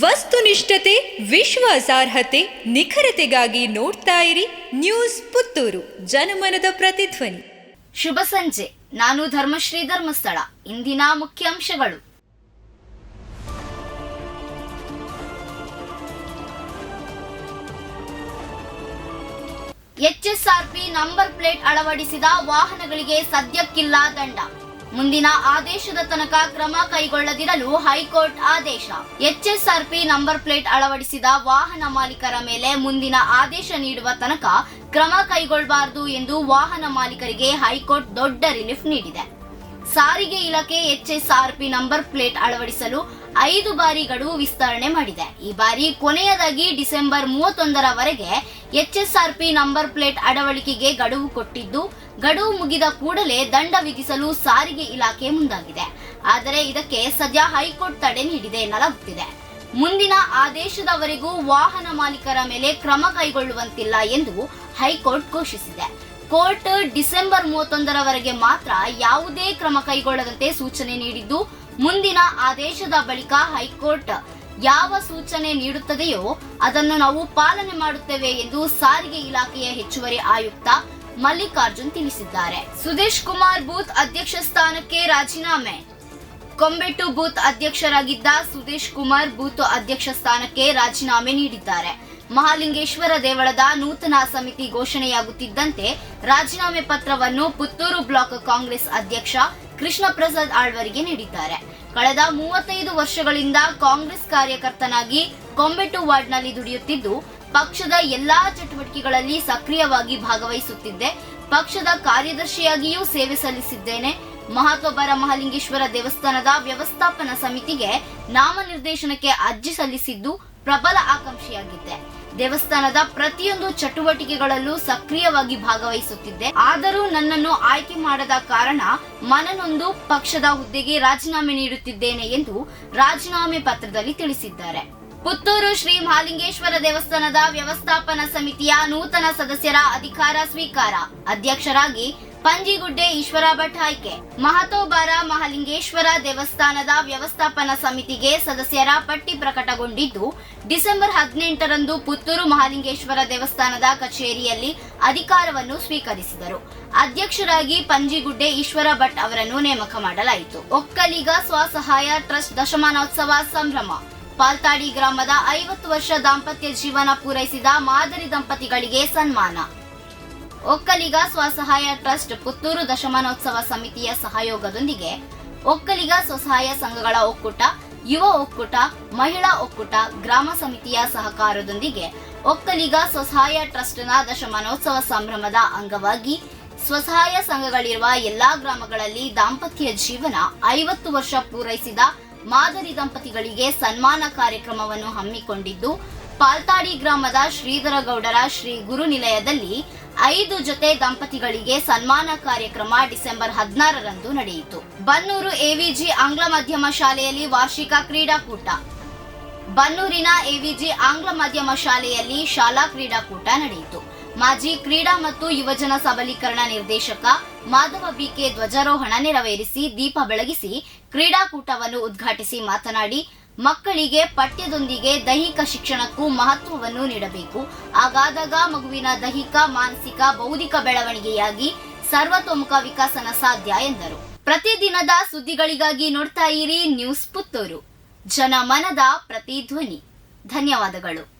ವಸ್ತುನಿಷ್ಠತೆ, ವಿಶ್ವಾಸಾರ್ಹತೆ, ನಿಖರತೆಗಾಗಿ ನೋಡ್ತಾ ಇರಿ ನ್ಯೂಸ್ ಪುತ್ತೂರು, ಜನಮನದ ಪ್ರತಿಧ್ವನಿ. ಶುಭ ಸಂಜೆ. ನಾನು ಧರ್ಮಶ್ರೀ ಧರ್ಮಸ್ಥಳ ಇಂದಿನ ಮುಖ್ಯಾಂಶಗಳು. ಎಚ್ಎಸ್ಆರ್ಪಿ ನಂಬರ್ ಪ್ಲೇಟ್ ಅಳವಡಿಸಿದ ವಾಹನಗಳಿಗೆ ಸದ್ಯಕ್ಕಿಲ್ಲ ದಂಡ. ಮುಂದಿನ ಆದೇಶದ ತನಕ ಕ್ರಮ ಕೈಗೊಳ್ಳದಿರಲು ಹೈಕೋರ್ಟ್ ಆದೇಶ. ಎಚ್ಎಸ್ಆರ್ಪಿ ನಂಬರ್ ಪ್ಲೇಟ್ ಅಳವಡಿಸಿದ ವಾಹನ ಮಾಲೀಕರ ಮೇಲೆ ಮುಂದಿನ ಆದೇಶ ನೀಡುವ ತನಕ ಕ್ರಮ ಕೈಗೊಳ್ಳಬಾರದು ಎಂದು ವಾಹನ ಮಾಲೀಕರಿಗೆ ಹೈಕೋರ್ಟ್ ದೊಡ್ಡ ರಿಲೀಫ್ ನೀಡಿದೆ. ಸಾರಿಗೆ ಇಲಾಖೆ ಎಚ್ಎಸ್ಆರ್ಪಿ ನಂಬರ್ ಪ್ಲೇಟ್ ಅಳವಡಿಸಲು ಐದು ಬಾರಿ ಗಡುವು ವಿಸ್ತರಣೆ ಮಾಡಿದೆ. ಈ ಬಾರಿ ಕೊನೆಯದಾಗಿ ಡಿಸೆಂಬರ್ ಮೂವತ್ತೊಂದರವರೆಗೆ ಎಚ್ಎಸ್ಆರ್ಪಿ ನಂಬರ್ ಪ್ಲೇಟ್ ಅಳವಡಿಕೆಗೆ ಗಡುವು ಕೊಟ್ಟಿದ್ದು ಗಡುವು ಮುಗಿದ ಕೂಡಲೇ ದಂಡ ವಿಧಿಸಲು ಸಾರಿಗೆ ಇಲಾಖೆ ಮುಂದಾಗಿದೆ. ಆದರೆ ಇದಕ್ಕೆ ಸದ್ಯ ಹೈಕೋರ್ಟ್ ತಡೆ ನೀಡಿದೆ ಎನ್ನಲಾಗುತ್ತಿದೆ ಮುಂದಿನ ಆದೇಶದವರೆಗೂ ವಾಹನ ಮಾಲೀಕರ ಮೇಲೆ ಕ್ರಮ ಕೈಗೊಳ್ಳುವಂತಿಲ್ಲ ಎಂದು ಹೈಕೋರ್ಟ್ ಘೋಷಿಸಿದೆ. ಕೋರ್ಟ್ ಡಿಸೆಂಬರ್ ಮೂವತ್ತೊಂದರವರೆಗೆ ಮಾತ್ರ ಯಾವುದೇ ಕ್ರಮ ಕೈಗೊಳ್ಳದಂತೆ ಸೂಚನೆ ನೀಡಿದ್ದು, ಮುಂದಿನ ಆದೇಶದ ಬಳಿಕ ಹೈಕೋರ್ಟ್ ಯಾವ ಸೂಚನೆ ನೀಡುತ್ತದೆಯೋ ಅದನ್ನು ನಾವು ಪಾಲನೆ ಮಾಡುತ್ತೇವೆ ಎಂದು ಸಾರಿಗೆ ಇಲಾಖೆಯ ಹೆಚ್ಚುವರಿ ಆಯುಕ್ತ ಮಲ್ಲಿಕಾರ್ಜುನ್ ತಿಳಿಸಿದ್ದಾರೆ. ಸುದೇಶ್ ಕುಮಾರ್ ಬೂತ್ ಅಧ್ಯಕ್ಷ ಸ್ಥಾನಕ್ಕೆ ರಾಜೀನಾಮೆ. ಕೊಂಬೆಟ್ಟು ಬೂತ್ ಅಧ್ಯಕ್ಷರಾಗಿದ್ದ ಸುದೇಶ್ ಕುಮಾರ್ ಬೂತ್ ಅಧ್ಯಕ್ಷ ಸ್ಥಾನಕ್ಕೆ ರಾಜೀನಾಮೆ ನೀಡಿದ್ದಾರೆ. ಮಹಾಲಿಂಗೇಶ್ವರ ದೇವಳದ ನೂತನ ಸಮಿತಿ ಘೋಷಣೆಯಾಗುತ್ತಿದ್ದಂತೆ ರಾಜೀನಾಮೆ ಪತ್ರವನ್ನು ಪುತ್ತೂರು ಬ್ಲಾಕ್ ಕಾಂಗ್ರೆಸ್ ಅಧ್ಯಕ್ಷ ಕೃಷ್ಣ ಪ್ರಸಾದ್ ಆಳ್ವರಿಗೆ ನೀಡಿದ್ದಾರೆ. ಕಳೆದ ಮೂವತ್ತೈದು ವರ್ಷಗಳಿಂದ ಕಾಂಗ್ರೆಸ್ ಕಾರ್ಯಕರ್ತನಾಗಿ ಕೊಂಬೆಟ್ಟು ವಾರ್ಡ್ನಲ್ಲಿ ದುಡಿಯುತ್ತಿದ್ದು ಪಕ್ಷದ ಎಲ್ಲಾ ಚಟುವಟಿಕೆಗಳಲ್ಲಿ ಸಕ್ರಿಯವಾಗಿ ಭಾಗವಹಿಸುತ್ತಿದ್ದೆ. ಪಕ್ಷದ ಕಾರ್ಯದರ್ಶಿಯಾಗಿಯೂ ಸೇವೆ ಸಲ್ಲಿಸಿದ್ದೇನೆ. ಮಹಾತ್ಮಬರ ಮಹಾಲಿಂಗೇಶ್ವರ ದೇವಸ್ಥಾನದ ವ್ಯವಸ್ಥಾಪನಾ ಸಮಿತಿಗೆ ನಾಮನಿರ್ದೇಶನಕ್ಕೆ ಅರ್ಜಿ ಸಲ್ಲಿಸಿದ್ದು ಪ್ರಬಲ ಆಕಾಂಕ್ಷಿಯಾಗಿದ್ದೆ. ದೇವಸ್ಥಾನದ ಪ್ರತಿಯೊಂದು ಚಟುವಟಿಕೆಗಳಲ್ಲೂ ಸಕ್ರಿಯವಾಗಿ ಭಾಗವಹಿಸುತ್ತಿದ್ದೆ. ಆದರೂ ನನ್ನನ್ನು ಆಯ್ಕೆ ಮಾಡದ ಕಾರಣ ಮನನೊಂದು ಪಕ್ಷದ ಹುದ್ದೆಗೆ ರಾಜೀನಾಮೆ ನೀಡುತ್ತಿದ್ದೇನೆ ಎಂದು ರಾಜೀನಾಮೆ ಪತ್ರದಲ್ಲಿ ತಿಳಿಸಿದ್ದಾರೆ. ಪುತ್ತೂರು ಶ್ರೀ ಮಹಾಲಿಂಗೇಶ್ವರ ದೇವಸ್ಥಾನದ ವ್ಯವಸ್ಥಾಪನಾ ಸಮಿತಿಯ ನೂತನ ಸದಸ್ಯರ ಅಧಿಕಾರ ಸ್ವೀಕಾರ. ಅಧ್ಯಕ್ಷರಾಗಿ ಪಂಜಿಗುಡ್ಡೆ ಈಶ್ವರ ಭಟ್ ಆಯ್ಕೆ. ಮಹತೋಬಾರ ಮಹಾಲಿಂಗೇಶ್ವರ ದೇವಸ್ಥಾನದ ವ್ಯವಸ್ಥಾಪನಾ ಸಮಿತಿಗೆ ಸದಸ್ಯರ ಪಟ್ಟಿ ಪ್ರಕಟಗೊಂಡಿದ್ದು, ಡಿಸೆಂಬರ್ ಹದಿನೆಂಟರಂದು ಪುತ್ತೂರು ಮಹಾಲಿಂಗೇಶ್ವರ ದೇವಸ್ಥಾನದ ಕಚೇರಿಯಲ್ಲಿ ಅಧಿಕಾರವನ್ನು ಸ್ವೀಕರಿಸಿದರು. ಅಧ್ಯಕ್ಷರಾಗಿ ಪಂಜಿಗುಡ್ಡೆ ಈಶ್ವರ ಭಟ್ ಅವರನ್ನು ನೇಮಕ ಮಾಡಲಾಯಿತು. ಒಕ್ಕಲಿಗ ಸ್ವಸಹಾಯ ಟ್ರಸ್ಟ್ ದಶಮಾನೋತ್ಸವ ಸಂಭ್ರಮ. ಪಾಲ್ತಾಡಿ ಗ್ರಾಮದ ಐವತ್ತು ವರ್ಷ ದಾಂಪತ್ಯ ಜೀವನ ಪೂರೈಸಿದ ಮಾದರಿ ದಂಪತಿಗಳಿಗೆ ಸನ್ಮಾನ. ಒಕ್ಕಲಿಗ ಸ್ವಸಹಾಯ ಟ್ರಸ್ಟ್ ಪುತ್ತೂರು ದಶಮಾನೋತ್ಸವ ಸಮಿತಿಯ ಸಹಯೋಗದೊಂದಿಗೆ ಒಕ್ಕಲಿಗ ಸ್ವಸಹಾಯ ಸಂಘಗಳ ಒಕ್ಕೂಟ, ಯುವ ಒಕ್ಕೂಟ, ಮಹಿಳಾ ಒಕ್ಕೂಟ, ಗ್ರಾಮ ಸಮಿತಿಯ ಸಹಕಾರದೊಂದಿಗೆ ಒಕ್ಕಲಿಗ ಸ್ವಸಹಾಯ ಟ್ರಸ್ಟ್ನ ದಶಮಾನೋತ್ಸವ ಸಂಭ್ರಮದ ಅಂಗವಾಗಿ ಸ್ವಸಹಾಯ ಸಂಘಗಳಿರುವ ಎಲ್ಲಾ ಗ್ರಾಮಗಳಲ್ಲಿ ದಾಂಪತ್ಯ ಜೀವನ ಐವತ್ತು ವರ್ಷ ಪೂರೈಸಿದ ಮಾದರಿ ದಂಪತಿಗಳಿಗೆ ಸನ್ಮಾನ ಕಾರ್ಯಕ್ರಮವನ್ನು ಹಮ್ಮಿಕೊಂಡಿದ್ದು, ಪಾಲ್ತಾಡಿ ಗ್ರಾಮದ ಶ್ರೀಧರಗೌಡರ ಶ್ರೀ ಗುರು ನಿಲಯದಲ್ಲಿ ಐದು ಜೊತೆ ದಂಪತಿಗಳಿಗೆ ಸನ್ಮಾನ ಕಾರ್ಯಕ್ರಮ ಡಿಸೆಂಬರ್ ಹದಿನಾರರಂದು ನಡೆಯಿತು. ಬನ್ನೂರು ಎವಿಜಿ ಆಂಗ್ಲ ಮಾಧ್ಯಮ ಶಾಲೆಯಲ್ಲಿ ವಾರ್ಷಿಕ ಕ್ರೀಡಾಕೂಟ. ಬನ್ನೂರಿನ ಎವಿಜಿ ಆಂಗ್ಲ ಮಾಧ್ಯಮ ಶಾಲೆಯಲ್ಲಿ ಶಾಲಾ ಕ್ರೀಡಾಕೂಟ ನಡೆಯಿತು. ಮಾಜಿ ಕ್ರೀಡಾ ಮತ್ತು ಯುವಜನ ಸಬಲೀಕರಣ ನಿರ್ದೇಶಕ ಮಾಧವ ಬಿಕೆ ಧ್ವಜಾರೋಹಣ ನೆರವೇರಿಸಿ ದೀಪ ಬೆಳಗಿಸಿ ಕ್ರೀಡಾಕೂಟವನ್ನು ಉದ್ಘಾಟಿಸಿ ಮಾತನಾಡಿ, ಮಕ್ಕಳಿಗೆ ಪಠ್ಯದೊಂದಿಗೆ ದೈಹಿಕ ಶಿಕ್ಷಣಕ್ಕೂ ಮಹತ್ವವನ್ನು ನೀಡಬೇಕು. ಹಾಗಾದಾಗ ಮಗುವಿನ ದೈಹಿಕ, ಮಾನಸಿಕ, ಬೌದ್ಧಿಕ ಬೆಳವಣಿಗೆಯಾಗಿ ಸರ್ವತೋಮುಖ ವಿಕಾಸನ ಸಾಧ್ಯ ಎಂದರು. ಪ್ರತಿದಿನದ ಸುದ್ದಿಗಳಿಗಾಗಿ ನೋಡ್ತಾ ಇರಿ ನ್ಯೂಸ್ ಪುತ್ತೂರು. ಜನಮನದ ಪ್ರತಿಧ್ವನಿ. ಧನ್ಯವಾದಗಳು.